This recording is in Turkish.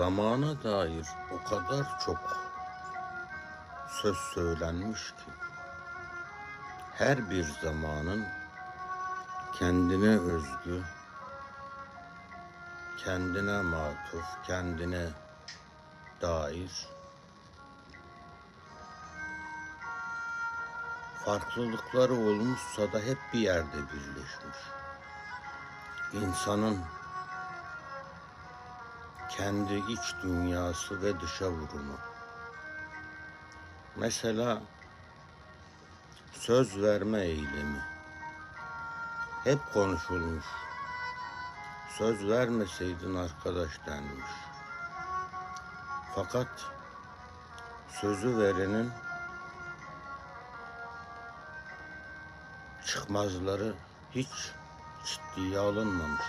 Zamana dair o kadar çok söz söylenmiş ki her bir zamanın kendine özgü, kendine matuf, kendine dair farklılıkları olmuşsa da hep bir yerde birleşmiş. İnsanın kendi iç dünyası ve dışa vurumu. Mesela söz verme eylemi hep konuşulmuş. Söz vermeseydin arkadaş denmiş. Fakat sözü verenin çıkmazları hiç ciddiye alınmamış.